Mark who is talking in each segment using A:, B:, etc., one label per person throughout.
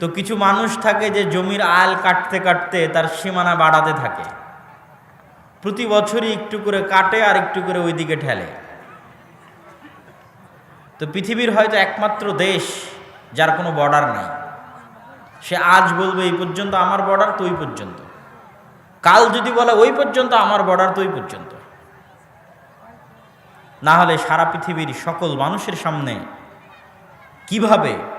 A: তো কিছু মানুষ থাকে যে জমির আল কাটতে কাটতে তার সীমানা বাড়াতে থাকে। প্রতি বছরই একটু করে কাটে আর একটু করে ওইদিকে ঠেলে। তো পৃথিবীর হয়তো একমাত্র দেশ যার কোনো বর্ডার নাই। সে আজ বলবে, এই পর্যন্ত আমার বর্ডার তো ওই পর্যন্ত। কাল যদি বলে, ওই পর্যন্ত আমার বর্ডার তো ওই পর্যন্ত। না হলে সারা পৃথিবীর সকল মানুষের সামনে কীভাবে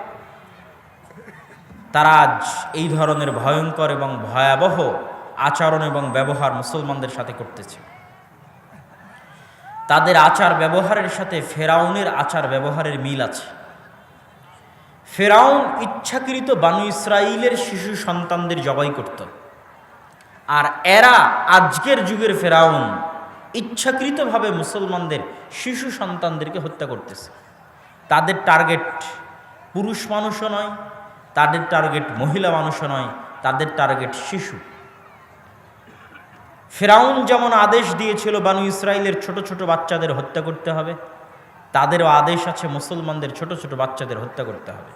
A: তারা আজ এই ধরনের ভয়ঙ্কর এবং ভয়াবহ আচরণ এবং ব্যবহার মুসলমানদের সাথে করতেছে। তাদের আচার ব্যবহারের সাথে ফেরাউনের আচার ব্যবহারের মিল আছে। ফেরাউন ইচ্ছাকৃত বানু ইসরাইলের শিশু সন্তানদের জবাই করত। আর এরা আজকের যুগের ফেরাউন ইচ্ছাকৃতভাবে মুসলমানদের শিশু সন্তানদেরকে হত্যা করতেছে। তাদের টার্গেট পুরুষ মানুষও নয় তাদের টার্গেট মহিলা মানুষও নয়, তাদের টার্গেট শিশু। ফেরাউন যেমন আদেশ দিয়েছিল বানু ইসরায়েলের ছোট ছোট বাচ্চাদের হত্যা করতে হবে, তাদেরও আদেশ আছে মুসলমানদের ছোট ছোট বাচ্চাদের হত্যা করতে হবে।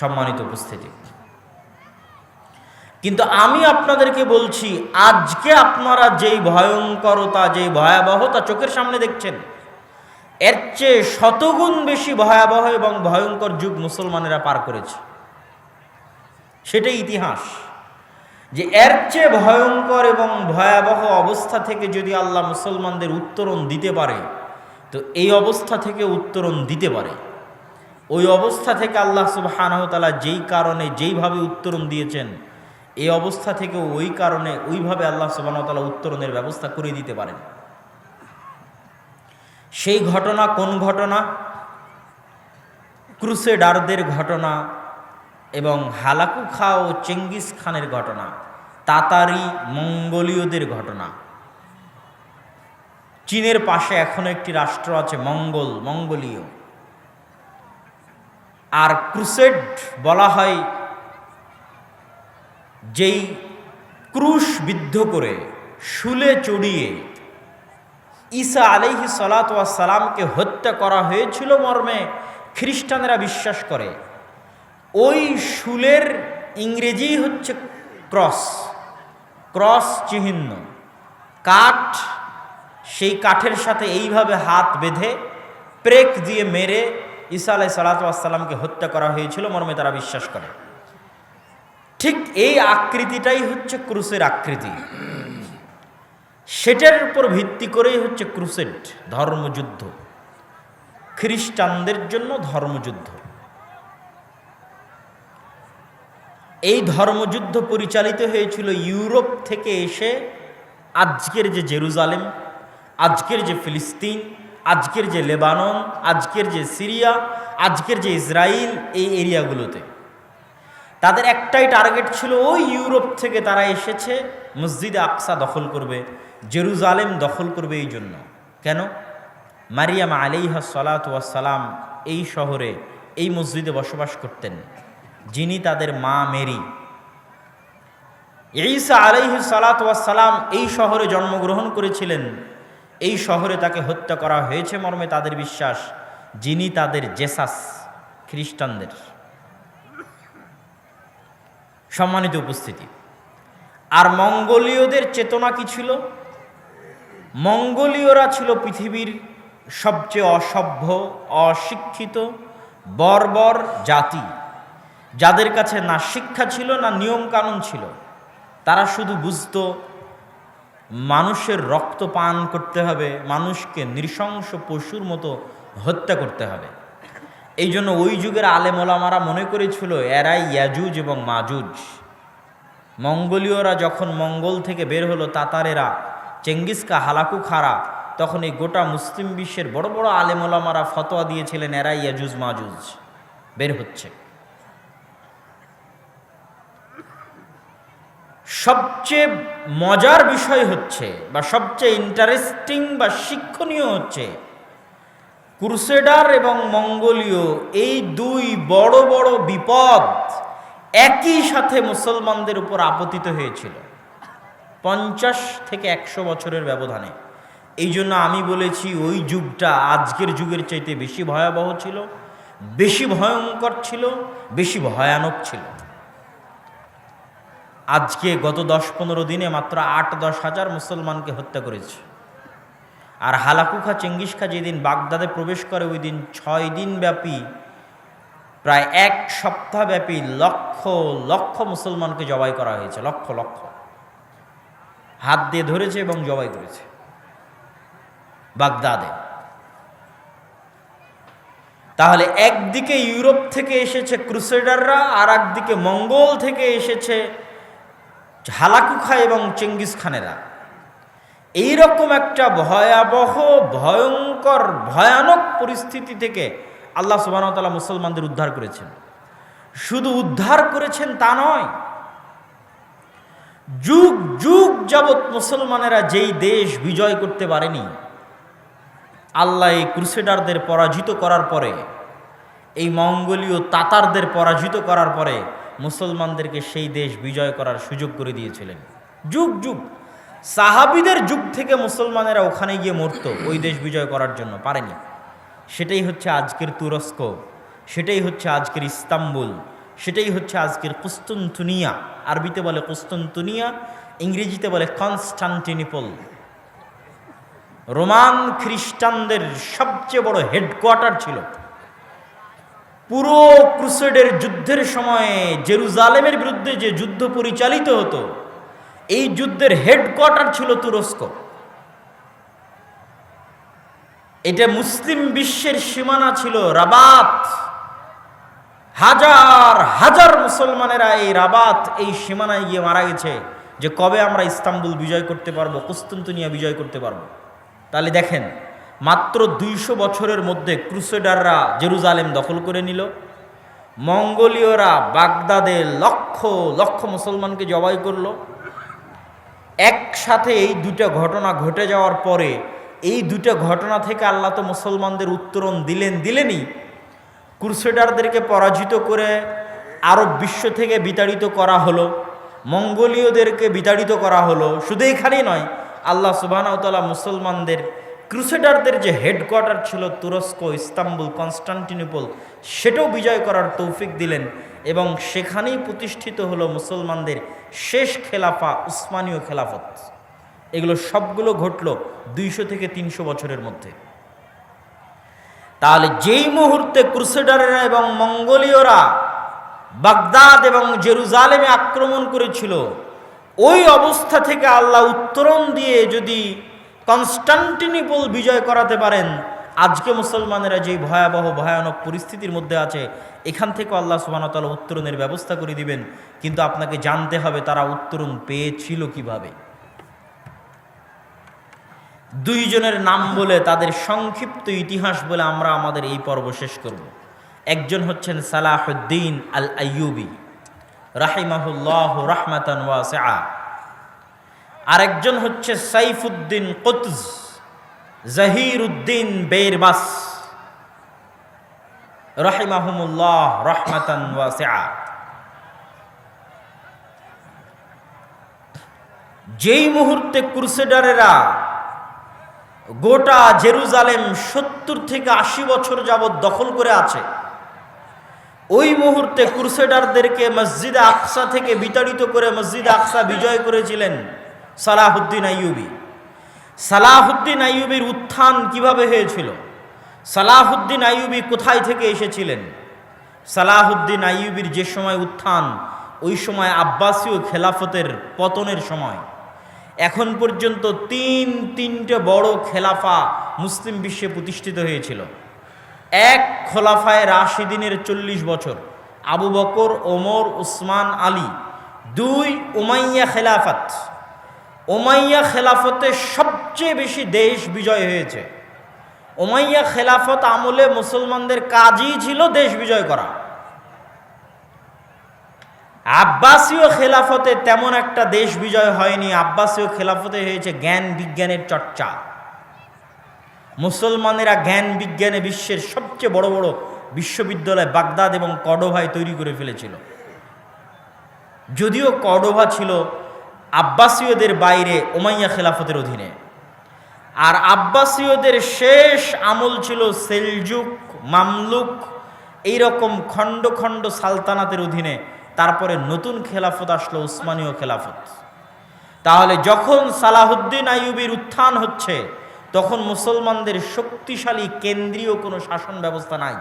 A: সম্মানিত উপস্থিতি। কিন্তু আমি আপনাদেরকে বলছি, আজকে আপনারা যেই ভয়ঙ্করতা, যেই ভয়াবহতা চোখের সামনে দেখছেন এর চেয়ে শতগুণ বেশি ভয়াবহ এবং ভয়ঙ্কর যুগ মুসলমানেরা পার করেছে। সেটাই ইতিহাস। যে এর চেয়ে ভয়ঙ্কর এবং ভয়াবহ অবস্থা থেকে যদি আল্লাহ মুসলমানদের উত্তরণ দিতে পারে, তো এই অবস্থা থেকে উত্তরণ দিতে পারে। ওই অবস্থা থেকে আল্লাহ সুবাহানহতালা যেই কারণে যেইভাবে উত্তরণ দিয়েছেন, এই অবস্থা থেকে ওই কারণে ওইভাবে আল্লাহ সুবাহতালা উত্তরণের ব্যবস্থা করে দিতে পারেন। সেই ঘটনা কোন ঘটনা? ক্রুসেডারদের ঘটনা এবং হালাকু খা ও চেঙ্গিস খানের ঘটনা, তাতারি মঙ্গোলীয়দের ঘটনা। চীনের পাশে এখনও একটি রাষ্ট্র আছে মঙ্গল, মঙ্গোলীয়। আর ক্রুসেড বলা হয় যেই ক্রুশ বিদ্ধ করে, শুলে চড়িয়ে ঈসা আলাইহি সালাতামকে হত্যা করা হয়েছিল মর্মে খ্রিস্টানেরা বিশ্বাস করে। ওই শুলের ইংরেজি হচ্ছে ক্রস ক্রস চিহ্ন। কাঠ, সেই কাঠের সাথে এইভাবে হাত বেঁধে প্রেক দিয়ে মেরে ঈসা আলাই সালাতামকে হত্যা করা হয়েছিল মর্মে তারা বিশ্বাস করে। ঠিক এই আকৃতিটাই হচ্ছে ক্রুসের আকৃতি। সেটার উপর ভিত্তি করেই হচ্ছে ক্রুসেড ধর্মযুদ্ধ। খ্রিস্টানদের জন্য ধর্মযুদ্ধ। এই ধর্মযুদ্ধ পরিচালিত হয়েছিল ইউরোপ থেকে এসে আজকের যে জেরুজালেম, আজকের যে ফিলিস্তিন, আজকের যে লেবানন, আজকের যে সিরিয়া, আজকের যে ইসরায়েল এই এরিয়াগুলোতে। তাদের একটাই টার্গেট ছিল, ওই ইউরোপ থেকে তারা এসেছে, মসজিদে আকসা দখল করবে, জেরুজালেম দখল করবে এই জন্য। কেন? মারিয়াম আলিহা সালাম এই শহরে এই মসজিদে বসবাস করতেন, যিনি তাদের মা মেরি। ঈসা আলাইহি সালাম এই শহরে জন্মগ্রহণ করেছিলেন, এই শহরে তাকে হত্যা করা হয়েছে মর্মে তাদের বিশ্বাস, যিনি তাদের জেসাস, খ্রিস্টানদের। সম্মানিত উপস্থিতি। আর মঙ্গোলীয়দের চেতনা কি ছিল? মঙ্গোলীয়রা ছিল পৃথিবীর সবচেয়ে অসভ্য, অশিক্ষিত, বর্বর জাতি। যাদের কাছে না শিক্ষা ছিল, না নিয়ম কানুন ছিল, তারা শুধু বুঝত, মানুষের রক্ত পান করতে হবে, মানুষকে নৃশংস পশুর মতো হত্যা করতে হবে। এই জন্য ওই যুগের আলেমোলামারা মনে করেছিল, এরাই ইয়াজুজ এবং মাজুজ। মঙ্গোলীয়রা যখন মঙ্গল থেকে বের হলো, তাতারেরা চেঙ্গিসকা হালাকু খারা, তখন এই গোটা মুসলিম বিশ্বের বড় বড় আলেমোলামারা ফতোয়া দিয়েছিলেন, এরাই ইয়াজুজ মাজুজ। বের হচ্ছে। সবচেয়ে মজার বিষয় হচ্ছে বা সবচেয়ে ইন্টারেস্টিং বা শিক্ষণীয় হচ্ছে ক্রুসেডার এবং মঙ্গোলীয় এই দুই বড় বড় বিপদ একই সাথে মুসলমানদের উপর আপতিত হয়েছিল। পঞ্চাশ থেকে একশো বছরের ব্যবধানে। এই জন্য আমি বলেছি, ওই যুগটা আজকের যুগের চাইতে বেশি ভয়াবহ ছিল, বেশি ভয়ঙ্কর ছিল, বেশি ভয়ানক ছিল। আজকে গত দশ পনেরো দিনে মাত্র আট দশ হাজার মুসলমানকে হত্যা করেছে। আর হালাকুখা চেঙ্গিস খা যেদিন বাগদাদে প্রবেশ করে ওই দিন ছয় দিন ব্যাপী, প্রায় এক সপ্তাহ ব্যাপী লক্ষ লক্ষ মুসলমানকে জবাই করা হয়েছে, লক্ষ লক্ষ। হাত দিয়ে ধরেছে এবং জবাই করেছে বাগদাদে। তাহলে একদিকে ইউরোপ থেকে এসেছে ক্রুসেডাররা আর একদিকে মঙ্গল থেকে এসেছে হালাকুখা এবং চেঙ্গিস খানেরা এইরকম একটা ভয়াবহ, ভয়ঙ্কর, ভয়ানক পরিস্থিতি থেকে আল্লাহ সুবাহতাল্লাহ মুসলমানদের উদ্ধার করেছেন। শুধু উদ্ধার করেছেন তা নয়, যুগ যুগ যাবৎ মুসলমানেরা যেই দেশ বিজয় করতে পারেনি, আল্লাহ এই ক্রুসেডারদের পরাজিত করার পরে, এই মঙ্গোলীয় তাতারদের পরাজিত করার পরে মুসলমানদেরকে সেই দেশ বিজয় করার সুযোগ করে দিয়েছিলেন। যুগ যুগ। সাহাবিদের যুগ থেকে মুসলমানেরা ওখানে গিয়ে মরত, ওই দেশ বিজয় করার জন্য, পারেনি। সেটাই হচ্ছে আজকের তুরস্ক, সেটাই হচ্ছে আজকের ইস্তাম্বুল, সেটাই হচ্ছে আজকের কুস্তন্তুনিয়া, আরবিতে বলে কুস্তন্তুনিয়া, ইংরেজিতে বলে কনস্টান্টিনিপল। রোমান খ্রিস্টানদের সবচেয়ে বড় হেডকোয়ার্টার ছিল। পুরো ক্রুসেডের যুদ্ধের সময়ে জেরুজালেমের বিরুদ্ধে যে যুদ্ধ পরিচালিত হতো এই যুদ্ধের হেডকোয়ার্টার ছিল তুরস্ক। এটা মুসলিম বিশ্বের সীমানা ছিল রাবাত। হাজার হাজার মুসলমানেরা এই রাবাত, এই সীমানায় গিয়ে মারা গেছে যে কবে আমরা ইস্তাম্বুল বিজয় করতে পারব, কুস্তন্তুনিয়া বিজয় করতে পারব। তাহলে দেখেন, মাত্র দুইশো বছরের মধ্যে ক্রুসেডাররা জেরুজালেম দখল করে নিল। মঙ্গোলীয়রা বাগদাদে লক্ষ লক্ষ মুসলমানকে জবাই করল। একসাথে এই দুটা ঘটনা ঘটে যাওয়ার পরে এই দুটো ঘটনা থেকে আল্লাহ তো মুসলমানদের উত্তরণ দিলেন, দিলেনই। ক্রুসেডারদেরকে পরাজিত করে আরব বিশ্ব থেকে বিতাড়িত করা হলো, মঙ্গোলীয়দেরকে বিতাড়িত করা হলো, শুধু এখানেই নয়, আল্লাহ সুবাহতালা মুসলমানদের, ক্রুসেডারদের যে হেডকোয়ার্টার ছিল তুরস্ক, ইস্তাম্বুল, কনস্টান্টিনোপল, সেটাও বিজয় করার তৌফিক দিলেন। এবং সেখানেই প্রতিষ্ঠিত হলো মুসলমানদের শেষ খেলাফা উসমানীয় খেলাফত। এগুলো সবগুলো ঘটল দুইশো থেকে তিনশো বছরের মধ্যে। তাহলে যেই মুহূর্তে ক্রুসেডারেরা এবং মঙ্গোলীয়রা বাগদাদ এবং জেরুজালেমে আক্রমণ করেছিল, ওই অবস্থা থেকে আল্লাহ উত্তরণ দিয়ে যদি কনস্টান্টিনিপল বিজয় করাতে পারেন আজকে মুসলমানেরা যেই ভয়াবহ, ভয়ানক পরিস্থিতির মধ্যে আছে, এখান থেকে আল্লাহ সুবাহতাল উত্তরণের ব্যবস্থা করে দিবেন। কিন্তু আপনাকে জানতে হবে তারা উত্তরণ পেয়েছিল কীভাবে। দুইজনের নাম বলে তাদের সংক্ষিপ্ত ইতিহাস বলে আমরা আমাদের এই পর্ব শেষ করব। একজন হচ্ছেন সালাহুদ্দিন আল আইয়ুবি রাহিমাহুল্লাহ রাহমাতান ওয়াসিআ। আরেকজন হচ্ছে সাইফুদ্দিন কুতজ জাহির উদ্দিন বেরবাস রাহিমাহুমুল্লাহ রহমাতান যেই মুহূর্তে ক্রুসেডারেরা গোটা জেরুজালেম সত্তর থেকে আশি বছর যাবৎ দখল করে আছে, ওই মুহূর্তে ক্রুসেডারদেরকে মসজিদে আকসা থেকে বিতাড়িত করে মসজিদে আকসা বিজয় করেছিলেন সালাহুদ্দিন আইয়ুবি। সালাহুদ্দিন আইয়ুবির উত্থান কীভাবে হয়েছিল? সালাহুদ্দিন আইয়ুবি কোথায় থেকে এসেছিলেন? সালাহুদ্দিন আইয়ুবির যে সময় উত্থান, ওই সময় আব্বাসীয় খেলাফতের পতনের সময়। এখন পর্যন্ত তিন তিনটে বড় খেলাফা মুসলিম বিশ্বে প্রতিষ্ঠিত হয়েছিল। এক খোলাফায় রাশিদিনের চল্লিশ বছর, আবু বকর, ওমর, উসমান, আলী, দুই উমাইয়া খেলাফত। ওমাইয়া খেলাফতে সবচেয়ে বেশি দেশ বিজয় হয়েছে। ওমাইয়া খেলাফত আমলে মুসলমানদের কাজই ছিল দেশ বিজয় করা। আব্বাসীয় খেলাফতে তেমন একটা দেশ বিজয় হয়নি। আব্বাসীয় খেলাফতে হয়েছে জ্ঞান বিজ্ঞানের চর্চা। মুসলমানেরা জ্ঞান বিজ্ঞানে বিশ্বের সবচেয়ে বড় বড় বিশ্ববিদ্যালয় বাগদাদ এবং কডোভায় তৈরি করে ফেলেছিল। যদিও কডোভা ছিল আব্বাসীয়দের বাইরে ওমাইয়া খেলাফতের অধীনে। আর আব্বাসীয়দের শেষ আমল ছিল সেলজুক, মামলুক এই রকম খণ্ড খণ্ড সালতানাতের অধীনে। তারপরে নতুন খেলাফত আসলো উসমানীয় খেলাফত। তাহলে যখন সালাহুদ্দিন আইয়ুবির উত্থান হচ্ছে, তখন মুসলমানদের শক্তিশালী কেন্দ্রীয় কোনো শাসন ব্যবস্থা নাই।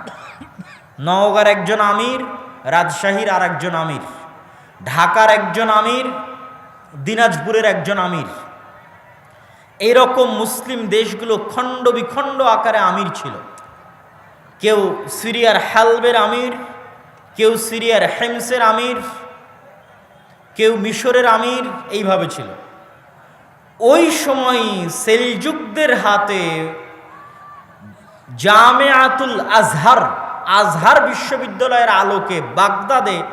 A: নওগাঁর একজন আমির, রাজশাহীর আর একজন আমির, ঢাকার একজন আমির দিনাজপুরের একজন আমির। এরকম মুসলিম দেশগুলো খণ্ড বিখণ্ড আকারে আমির ছিল। কেউ সিরিয়ার হ্যালবের আমির, কেউ সিরিয়ার হেমসের আমির, কেউ মিশরের আমির, এইভাবে ছিল। ওই সময় সেলজুকদের হাতে জামে আতুল আজহার আজহার বিশ্ববিদ্যালয়ের আলোকে বাগদাদে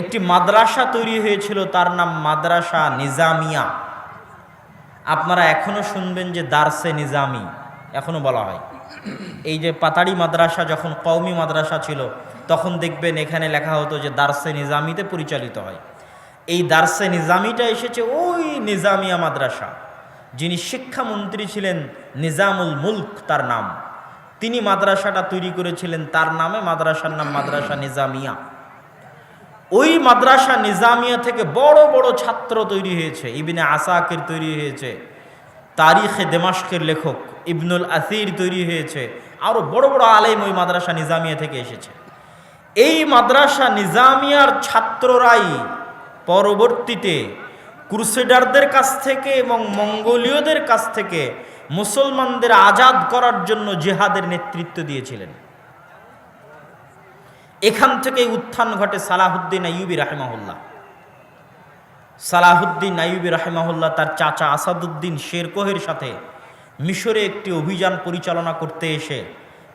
A: একটি মাদ্রাসা তৈরি হয়েছিল, তার নাম মাদ্রাসা নিজামিয়া। আপনারা এখনও শুনবেন যে দার্সে নিজামি, এখনও বলা হয়। এই যে পাতাড়ি মাদ্রাসা, যখন কওমি মাদ্রাসা ছিল, তখন দেখবেন এখানে লেখা হতো যে দার্সে নিজামিতে পরিচালিত হয়। এই দার্সে নিজামিটা এসেছে ওই নিজামিয়া মাদ্রাসা, যিনি শিক্ষামন্ত্রী ছিলেন নিজামুল মুলক তার নাম। তিনি মাদ্রাসাটা তৈরি করেছিলেন, তার নামে মাদ্রাসার নাম মাদ্রাসা নিজামিয়া। ওই মাদ্রাসা নিজামিয়া থেকে বড় বড় ছাত্র তৈরি হয়েছে। ইবিনে আসাকের তৈরি হয়েছে। তারিখে দেমাস্কের লেখক ইবনুল আসির তৈরি হয়েছে। আরও বড় বড় আলেম ওই মাদ্রাসা নিজামিয়া থেকে এসেছে। এই মাদ্রাসা নিজামিয়ার ছাত্ররাই পরবর্তীতে ক্রুসেডারদের কাছ থেকে এবং মঙ্গোলীয়দের কাছ থেকে মুসলমানদের আজাদ করার জন্য জেহাদের নেতৃত্ব দিয়েছিলেন। এখান থেকে উত্থান ঘটে সালাহুদ্দিন আইয়ুবি রাহেমাহুল্লাহ। সালাহুদ্দিন আইয়ুবি রাহেমাহুল্লাহ তার চাচা আসাদুদ্দিন শেরকোহের সাথে মিশরে একটি অভিযান পরিচালনা করতে এসে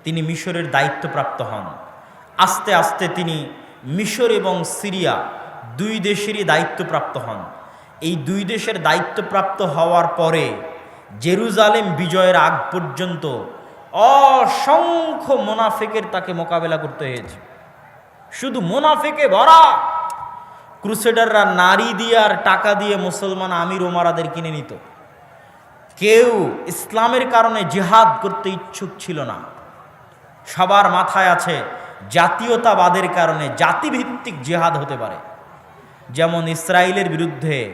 A: তিনি মিশরের দায়িত্বপ্রাপ্ত হন। আস্তে আস্তে তিনি মিশর এবং সিরিয়া দুই দেশেরই দায়িত্বপ্রাপ্ত হন। এই দুই দেশের দায়িত্বপ্রাপ্ত হওয়ার পরে জেরুজালেম বিজয়ের আগ পর্যন্ত অসংখ্য মোনাফেকের তাকে মোকাবেলা করতে হয়েছে। শুধু মোনাফেকে ভরা। ক্রুসেডাররা নারী দিয়ে আর টাকা দিয়ে মুসলমান আমির ওমারাদের কিনে নিত। কেউ ইসলামের কারণে জিহাদ করতে ইচ্ছুক ছিল না। সবার মাথায় আছে জাতীয়তাবাদের কারণে জাতিভিত্তিক জেহাদ হতে পারে। যেমন ইসরায়েলের বিরুদ্ধে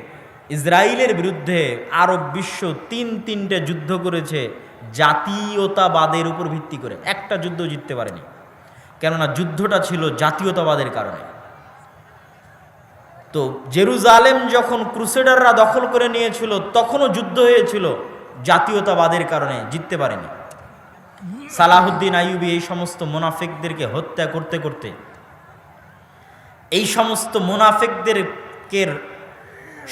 A: ইসরায়েলের বিরুদ্ধে আরব বিশ্ব তিন তিনটে যুদ্ধ করেছে, জাতীয়তাবাদের উপর ভিত্তি করে। একটা যুদ্ধ জিততে পারেনি। কেননা যুদ্ধটা ছিল জাতীয়তাবাদের কারণে। তো জেরুজালেম যখন ক্রুসেডাররা দখল করে নিয়েছিল, তখনও যুদ্ধ হয়েছিল, জাতীয়তাবাদের কারণে জিততে পারেনি। সালাহুদ্দিন আইয়ুবি এই সমস্ত মোনাফেকদেরকে হত্যা করতে করতে, এই সমস্ত মোনাফেকদেরকে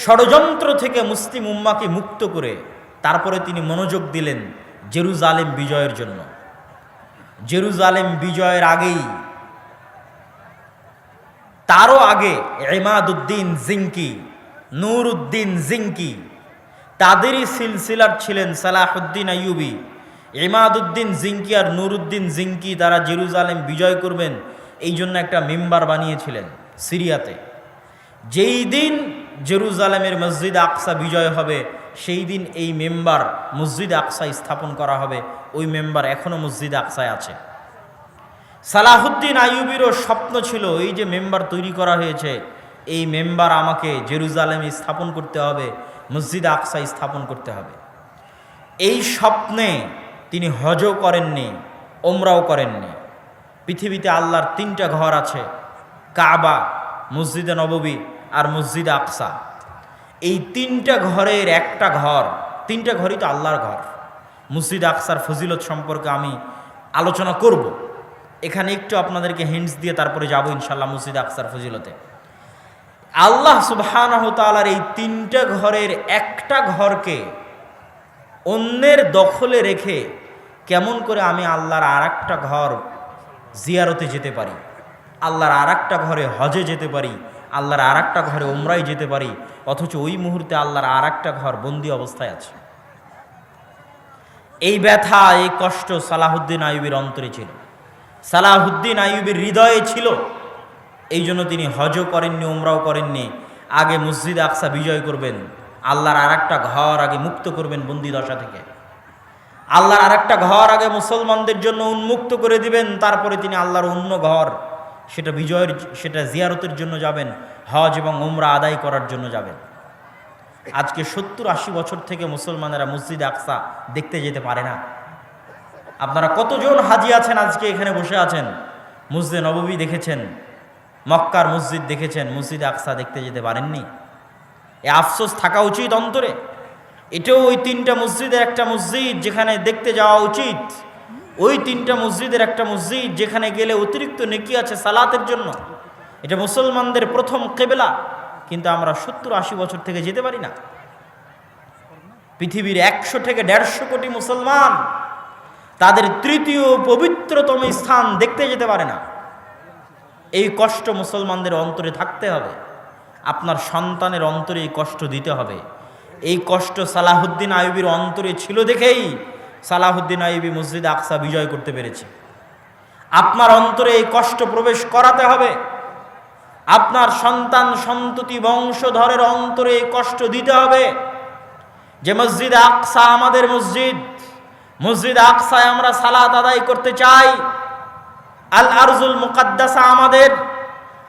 A: ষড়যন্ত্র থেকে মুসলিম উম্মাকে মুক্ত করে, তারপরে তিনি মনোযোগ দিলেন জেরুজালেম বিজয়ের জন্য। জেরুজালেম বিজয়ের আগেই। তারও আগে এমাদুদ্দিন জিঙ্কি নূর উদ্দিন জিঙ্কি, তাদেরই সিলসিলার ছিলেন সালাহুদ্দিন আইয়ুবি। এমাদুদ্দিন জিঙ্কি আর নুরুদ্দিন জিঙ্কি তারা জেরুজালেম বিজয় করবেন এই জন্য একটা মেম্বার বানিয়েছিলেন সিরিয়াতে। যেই দিন জেরুজালেমের মসজিদ আকসা বিজয় হবে সেই দিন এই মেম্বার মসজিদ আকসায় স্থাপন করা হবে। ওই মেম্বার এখনও মসজিদ আকসায় আছে। সালাহুদ্দিন আইয়ুবিরও স্বপ্ন ছিল এই যে মেম্বার তৈরি করা হয়েছে। এই মেম্বার আমাকে জেরুজালেমে স্থাপন করতে হবে, মসজিদ আকসায় স্থাপন করতে হবে। এই স্বপ্নে তিনি হজও করেননি, ওমরাও করেননি। পৃথিবীতে আল্লাহর তিনটা ঘর আছে, কাবা, মসজিদে নববী আর মসজিদ আকসা। এই তিনটা ঘরের একটা ঘর, তিনটা ঘরই তো আল্লাহর ঘর। মসজিদ আকসার ফজিলত সম্পর্কে আমি আলোচনা করব। এখানে একটু আপনাদেরকে হিন্টস দিয়ে তারপরে যাব ইনশাল্লাহ মসজিদ আকসার ফজিলতে। আল্লাহ সুবহানাহ তাআলার এই তিনটা ঘরের একটা ঘরকে অন্যের দখলে রেখে কেমন করে আমি আল্লাহর আর ঘর জিয়ারতে যেতে পারি, আল্লাহর আর ঘরে হজে যেতে পারি আল্লাহর আর একটা ঘরে ওমরাই যেতে পারি, অথচ ওই মুহূর্তে আল্লাহর আর একটা ঘর বন্দি অবস্থায় আছে। এই ব্যথা, এই কষ্ট সালাহুদ্দিন আইবির অন্তরে ছিল। সালাহুদ্দিন আইবির হৃদয়ে ছিল। এই জন্য তিনি হজও করেননি ওমরাও করেননি। আগে মসজিদ আকসা বিজয় করবেন, আল্লাহর আর একটা ঘর আগে মুক্ত করবেন বন্দি দশা থেকে। আল্লাহর আরেকটা ঘর আগে মুসলমানদের জন্য উন্মুক্ত করে দিবেন, তারপরে তিনি আল্লাহর অন্য ঘর সেটা বিজয়ের সেটা জিয়ারতের জন্য যাবেন, হজ এবং উমরা আদায় করার জন্য যাবেন। আজকে সত্তর আশি বছর থেকে মুসলমানেরা মসজিদ আকসা দেখতে যেতে পারে না। আপনারা কতজন হাজি আছেন আজকে এখানে বসে আছেন? মসজিদে নববী দেখেছেন, মক্কার মসজিদ দেখেছেন, মসজিদ আকসা দেখতে যেতে পারেননি। এ আফসোস থাকা উচিত অন্তরে। এটাও ওই তিনটা মসজিদের একটা মসজিদ যেখানে দেখতে যাওয়া উচিত। ওই তিনটা মসজিদের একটা মসজিদ যেখানে গেলে অতিরিক্ত নেকি আছে সালাতের জন্য। এটা মুসলমানদের প্রথম কেবেলা, কিন্তু আমরা সত্তর আশি বছর থেকে যেতে পারি না। পৃথিবীর একশো থেকে দেড়শো কোটি মুসলমান তাদের তৃতীয় পবিত্রতম স্থান দেখতে যেতে পারে না। এই কষ্ট মুসলমানদের অন্তরে থাকতে হবে। আপনার সন্তানের অন্তরে এই কষ্ট দিতে হবে। এই কষ্ট সালাহুদ্দিন আইবির অন্তরে ছিল দেখেই সালাহুদ্দিন আইবি মসজিদ আকসা বিজয় করতে পেরেছে। আপনার অন্তরে এই কষ্ট প্রবেশ করাতে হবে। আপনার সন্তান সন্ততি বংশধরের অন্তরে এই কষ্ট দিতে হবে। যে মসজিদ আকসা আমাদের মসজিদ মসজিদ আকসায় আমরা সালাত আদায় করতে চাই। আল আরজুল মুকাদ্দাসা আমাদের।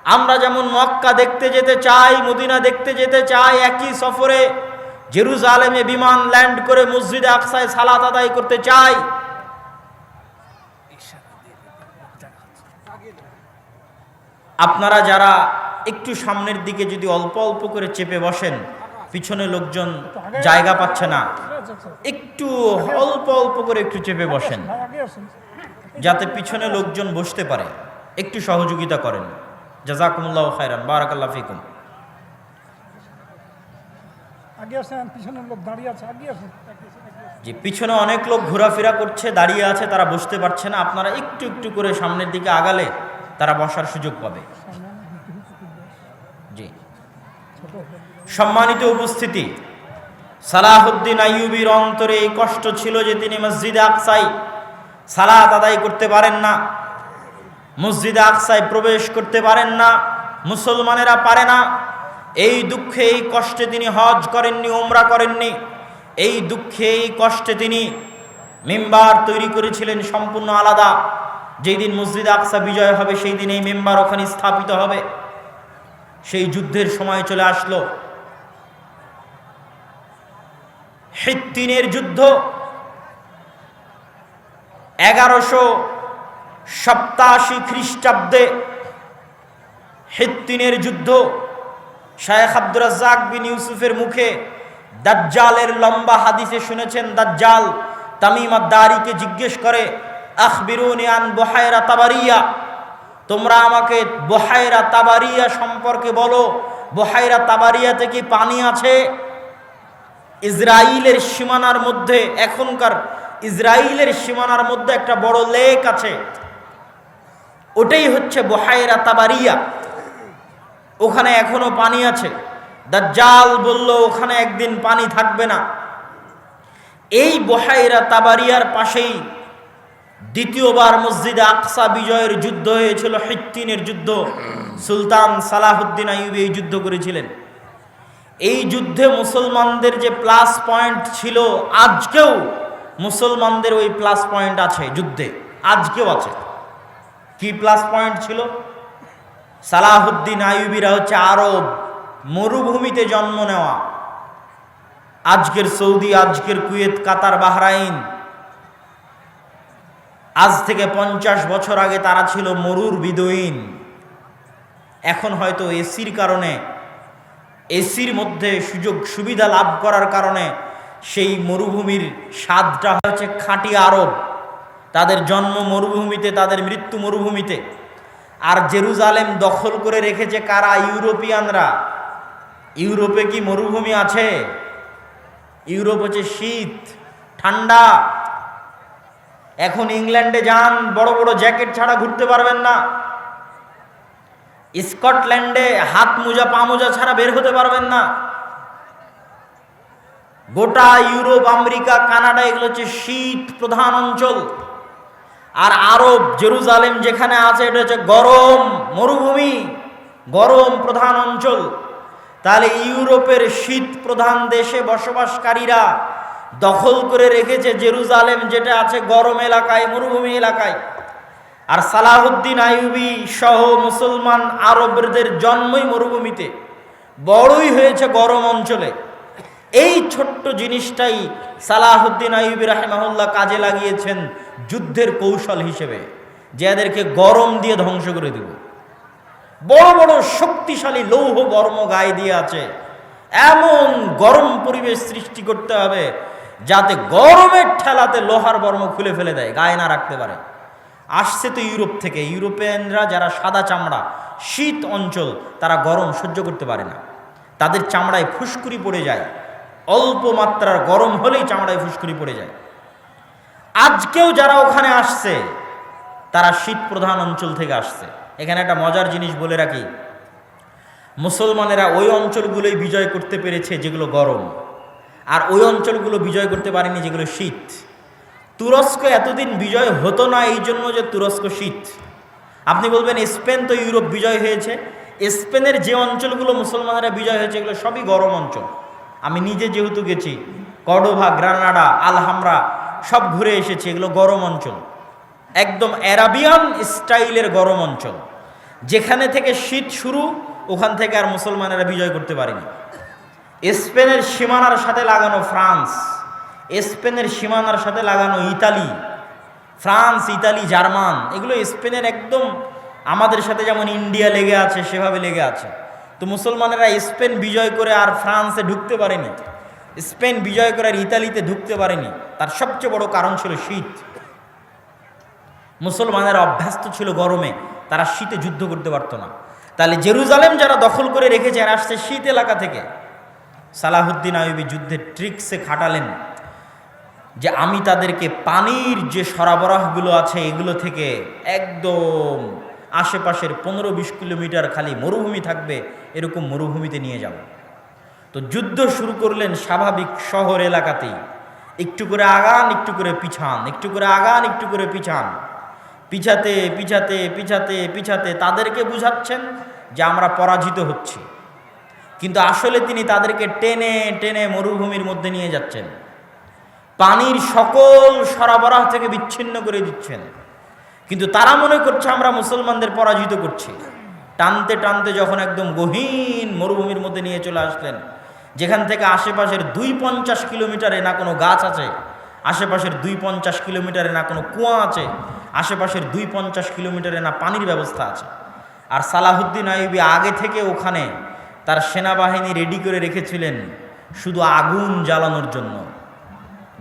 A: আমরা যেমন মক্কা দেখতে যেতে চাই, মদিনা দেখতে যেতে চাই, একই সফরে জেরুজালেমে বিমান ল্যান্ড করে মসজিদে আকসায় সালাত আদায় করতে চাই। আপনারা যারা একটু সামনের দিকে যদি অল্প অল্প করে চেপে বসেন, পিছনে লোকজন জায়গা পাচ্ছে না। একটু অল্প অল্প করে একটু চেপে বসেন, যাতে পিছনে লোকজন বসতে পারে। একটু সহযোগিতা করেন। জাজাকুমুল্লাহ খায়রান, বারাকাল্লাহ ফিকুম। যে পিছনে অনেক লোক ঘোরাফেরা করছে, দাঁড়িয়ে আছে, তারা বসতে পারছে না। আপনারা একটু একটু করে সামনের দিকে আগালে তারা বসার সুযোগ পাবে। জি। সম্মানিত উপস্থিতি, সালাহুদ্দিন আইয়ুবির অন্তরে এই কষ্ট ছিল যে তিনি মসজিদে আকসাই সালাত আদায় করতে পারেন না। মসজিদে আকসায় প্রবেশ করতে পারেন না। মুসলমানেরা পারে না। এই দুঃখে, এই কষ্টে তিনি হজ করেননি ওমরা করেননি। এই দুঃখে, এই কষ্টে তিনি মেম্বার তৈরি করেছিলেন সম্পূর্ণ আলাদা। যেই দিন মসজিদ আকসা বিজয় হবে, সেই দিন এই মেম্বার ওখানে স্থাপিত হবে। সেই যুদ্ধের সময় চলে আসলো। হিত্তিনের যুদ্ধ। এগারোশো সপ্তাশি খ্রিস্টাব্দে হিত্তিনের যুদ্ধ। শায়েখ আব্দুর রাজ্জাক বিন ইউসুফের মুখে দাজ্জালের লম্বা হাদিসে শুনেছেন, দাজ্জাল তামিম আদারিকে জিজ্ঞেস করে, আখবিরুনি আন বহায়রা তাবারিয়া? তোমরা আমাকে বহায়রা তাবারিয়া সম্পর্কে বলো বহায়রা তাবারিয়াতে কি পানি আছে? ইসরায়েলের সীমানার মধ্যে, এখনকার ইসরায়েলের সীমানার মধ্যে একটা বড় লেক আছে। ওটাই হচ্ছে বহায়রা তাবারিয়া। ওখানে এখনও পানি আছে। দাজ্জাল বলল, ওখানে একদিন পানি থাকবে না। এই বহাইরা তাবারিয়ার পাশেই দ্বিতীয়বার মসজিদে আকসা বিজয়ের যুদ্ধ হয়েছিল হিত্তিনের যুদ্ধ। সুলতান সালাহুদ্দিন আইয়ুবী এই যুদ্ধ করেছিলেন। এই যুদ্ধে মুসলমানদের যে প্লাস পয়েন্ট ছিল, আজকেও মুসলমানদের ওই প্লাস পয়েন্ট আছে যুদ্ধে। আজকেও আছে। কি প্লাস পয়েন্ট ছিল? সালাহুদ্দিন আইয়ুবিরা হচ্ছে আরব, মরুভূমিতে জন্ম নেওয়া। আজকের সৌদি, আজকের কুয়েত, কাতার, বাহরাইন। আজ থেকে পঞ্চাশ বছর আগে তারা ছিল মরুর বিদয়ীন এখন হয়তো এসির কারণে, এসির মধ্যে সুযোগ সুবিধা লাভ করার কারণে সেই মরুভূমির স্বাদটা হচ্ছে খাঁটি আরব। তাদের জন্ম মরুভূমিতে, তাদের মৃত্যু মরুভূমিতে। আর জেরুজালেম দখল করে রেখেছে কারা? ইউরোপিয়ানরা। ইউরোপে কি মরুভূমি আছে? ইউরোপ হচ্ছে শীত, ঠান্ডা। এখন ইংল্যান্ডে যান, বড় বড় জ্যাকেট ছাড়া ঘুরতে পারবেন না। স্কটল্যান্ডে হাত মোজা, পা মোজা ছাড়া বের হতে পারবেন না। গোটা ইউরোপ, আমেরিকা, কানাডা, এগুলো হচ্ছে শীত প্রধান অঞ্চল। আর আরব, জেরুজালেম যেখানে আছে, এটা হচ্ছে গরম মরুভূমি, গরম প্রধান অঞ্চল। তাহলে ইউরোপের শীত প্রধান দেশে বসবাসকারীরা দখল করে রেখেছে জেরুজালেম, যেটা আছে গরম এলাকায়, মরুভূমি এলাকায়। আর সালাহুদ্দিন আইয়ুবি সহ মুসলমান আরবদের জন্মই মরুভূমিতে। বড়ই হয়েছে গরম অঞ্চলে। এই ছোট্ট জিনিসটাই সালাহুদ্দিন আইয়ুবি রাহেমাহুল্লাহ কাজে লাগিয়েছেন যুদ্ধের কৌশল হিসেবে, যে এদেরকে গরম দিয়ে ধ্বংস করে দেব। বড় বড় শক্তিশালী লৌহ বর্ম গায়ে দিয়ে আছে। এমন গরম পরিবেশ সৃষ্টি করতে হবে যাতে গরমের ঠেলাতে লোহার বর্ম খুলে ফেলে দেয়, গায়ে না রাখতে পারে। আসছে তো ইউরোপ থেকে। ইউরোপিয়ানরা যারা সাদা চামড়া, শীত অঞ্চল, তারা গরম সহ্য করতে পারে না। তাদের চামড়ায় ফুসকুরি পড়ে যায়। অল্প মাত্রার গরম হলেই চামড়ায় ফুসকুরি পড়ে যায়। আজকেও যারা ওখানে আসছে, তারা শীত প্রধান অঞ্চল থেকে আসছে। এখানে একটা মজার জিনিস বলে রাখি। মুসলমানেরা ওই অঞ্চলগুলোই বিজয় করতে পেরেছে যেগুলো গরম। আর ওই অঞ্চলগুলো বিজয় করতে পারেনি যেগুলো শীত। তুরস্ক এতদিন বিজয় হতো না এই জন্য যে তুরস্ক শীত। আপনি বলবেন, স্পেন তো ইউরোপ বিজয় হয়েছে। স্পেনের যে অঞ্চলগুলো মুসলমানেরা বিজয় হয়েছে, এগুলো সবই গরম অঞ্চল। আমি নিজে যেহেতু গেছি, কডোভা, গ্রানাডা, আলহামরা, সব ঘুরে এসেছি, এগুলো গরম অঞ্চল। একদম অ্যারাবিয়ান স্টাইলের গরম অঞ্চল। যেখানে থেকে শীত শুরু, ওখান থেকে আর মুসলমানেরা বিজয় করতে পারেনি। স্পেনের সীমানার সাথে লাগানো ফ্রান্স, স্পেনের সীমানার সাথে লাগানো ইতালি, ফ্রান্স, ইতালি, জার্মান, এগুলো স্পেনের একদম আমাদের সাথে যেমন ইন্ডিয়া লেগে আছে, সেভাবে লেগে আছে। তো মুসলমানেরা স্পেন বিজয় করে আর ফ্রান্সে ঢুকতে পারেনি। স্পেন বিজয় করে আর ইতালিতে ঢুকতে পারেনি। তার সবচেয়ে বড় কারণ ছিল শীত। মুসলমানেরা অভ্যস্ত ছিল গরমে, তারা শীতে যুদ্ধ করতে পারতো না। তাহলে জেরুজালেম যারা দখল করে রেখেছে, এরা আসছে শীত এলাকা থেকে। সালাহুদ্দিন আইবি যুদ্ধের ট্রিক্সে খাটালেন যে আমি তাদেরকে পানির যে সরবরাহগুলো আছে, এগুলো থেকে একদম আশেপাশের পনেরো বিশ কিলোমিটার খালি মরুভূমি থাকবে, এরকম মরুভূমিতে নিয়ে যাব। তো যুদ্ধ শুরু করলেন স্বাভাবিক শহর এলাকাতেই। একটু করে আগান, একটু করে পিছান, একটু করে আগান, একটু করে পিছান। পিছাতে পিছাতে পিছাতে পিছাতে তাদেরকে বুঝাচ্ছেন যে আমরা পরাজিত হচ্ছি। কিন্তু আসলে তিনি তাদেরকে টেনে টেনে মরুভূমির মধ্যে নিয়ে যাচ্ছেন। পানির সকল সরবরাহ থেকে বিচ্ছিন্ন করে দিচ্ছেন। কিন্তু তারা মনে করছে আমরা মুসলমানদের পরাজিত করছি। টানতে টানতে যখন একদম গহীন মরুভূমির মধ্যে নিয়ে চলে আসলেন, যেখান থেকে আশেপাশের দুই পঞ্চাশ কিলোমিটারে না কোনো গাছ আছে, আশেপাশের দুই পঞ্চাশ কিলোমিটারে না কোনো কুয়া আছে, আশেপাশের দুই পঞ্চাশ কিলোমিটারে না পানির ব্যবস্থা আছে। আর সালাহুদ্দিন আইবি আগে থেকে ওখানে তার সেনাবাহিনী রেডি করে রেখেছিলেন শুধু আগুন জ্বালানোর জন্য।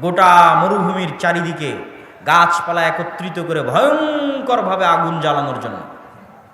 A: গোটা মরুভূমির চারিদিকে গাছপালা একত্রিত করে ভয়ঙ্করভাবে আগুন জ্বালানোর জন্য।